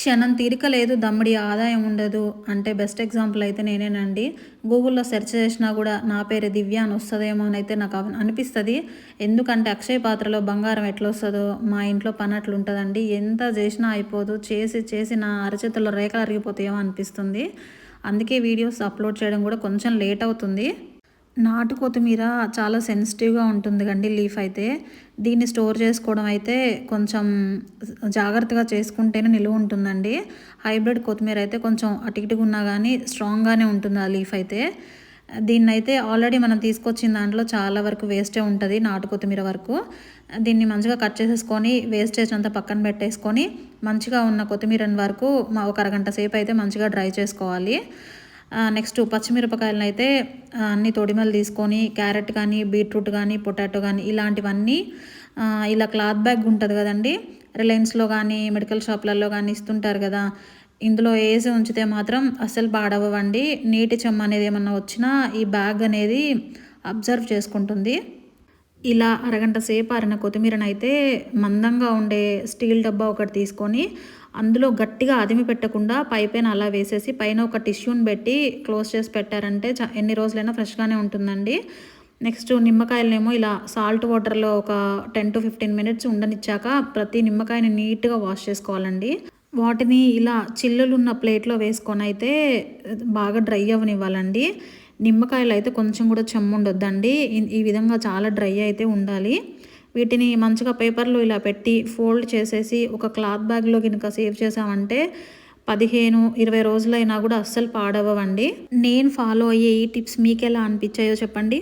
క్షణం తీరిక లేదు దమ్ముడి ఆదాయం ఉండదు అంటే బెస్ట్ ఎగ్జాంపుల్ అయితే నేనేనండి. గూగుల్లో సెర్చ్ చేసినా కూడా నా పేరు దివ్య అని వస్తుందేమో అని అయితే నాకు అనిపిస్తుంది. ఎందుకంటే అక్షయ పాత్రలో బంగారం ఎట్లా వస్తుందో మా ఇంట్లో పని అట్లా ఉంటుందండి. ఎంత చేసినా అయిపోదు చేసి చేసి నా అరచేతుల్లో రేఖలు అరిగిపోతాయేమో అనిపిస్తుంది. అందుకే వీడియోస్ అప్లోడ్ చేయడం కూడా కొంచెం లేట్ అవుతుంది. నాటు కొత్తిమీర చాలా సెన్సిటివ్గా ఉంటుంది కండి లీఫ్ అయితే. దీన్ని స్టోర్ చేసుకోవడం అయితే కొంచెం జాగ్రత్తగా చేసుకుంటేనే నిలువ ఉంటుందండి. హైబ్రిడ్ కొత్తిమీర అయితే కొంచెం అటు ఇటుగా ఉన్నా కానీ స్ట్రాంగ్గానే ఉంటుంది ఆ లీఫ్ అయితే. దీన్ని అయితే ఆల్రెడీ మనం తీసుకొచ్చిన దాంట్లో చాలా వరకు వేస్టే ఉంటుంది నాటు కొత్తిమీర వరకు. దీన్ని మంచిగా కట్ చేసేసుకొని వేస్టేజ్ అంతా పక్కన పెట్టేసుకొని మంచిగా ఉన్న కొత్తిమీర వరకు ఒక అరగంట సేపు అయితే మంచిగా డ్రై చేసుకోవాలి. నెక్స్ట్ పచ్చిమిరపకాయలను అయితే అన్ని తొడిమలు తీసుకొని క్యారెట్ కానీ బీట్రూట్ కానీ పొటాటో కానీ ఇలాంటివన్నీ ఇలా క్లాత్ బ్యాగ్ ఉంటుంది కదండి రిలయన్స్లో కానీ మెడికల్ షాప్లలో కానీ ఇస్తుంటారు కదా ఇందులో వేసి ఉంచితే మాత్రం అస్సలు పాడవ్వండి నీటి చెమ్మ అనేది ఏమన్నా వచ్చినా ఈ బ్యాగ్ అనేది అబ్జర్వ్ చేసుకుంటుంది. ఇలా అరగంట సేపు ఆరిన కొత్తిమీరను అయితే మందంగా ఉండే స్టీల్ డబ్బా ఒకటి తీసుకొని అందులో గట్టిగా అదిమి పెట్టకుండా పైపైన అలా వేసేసి పైన ఒక టిష్యూని పెట్టి క్లోజ్ చేసి పెట్టారంటే ఎన్ని రోజులైనా ఫ్రెష్గానే ఉంటుందండి. నెక్స్ట్ నిమ్మకాయలనేమో ఇలా సాల్ట్ వాటర్లో ఒక టెన్ టు ఫిఫ్టీన్ మినిట్స్ ఉండనిచ్చాక ప్రతి నిమ్మకాయని నీట్గా వాష్ చేసుకోవాలండి. వాటిని ఇలా చిల్లులు ఉన్న ప్లేట్లో వేసుకొని అయితే బాగా డ్రై అవ్వనివ్వాలండి. నిమ్మకాయలు అయితే కొంచెం కూడా చెమ్ము ఉండొద్దండి ఈ- విధంగా చాలా డ్రై అయితే ఉండాలి. వీటిని మంచిగా పేపర్లో ఇలా పెట్టి ఫోల్డ్ చేసేసి ఒక క్లాత్ బ్యాగ్లో కనుక సేవ్ చేసామంటే పదిహేను ఇరవై రోజులైనా కూడా అస్సలు పాడవ్వండి నేను ఫాలో అయ్యే ఈ టిప్స్ మీకు ఎలా అనిపించాయో చెప్పండి.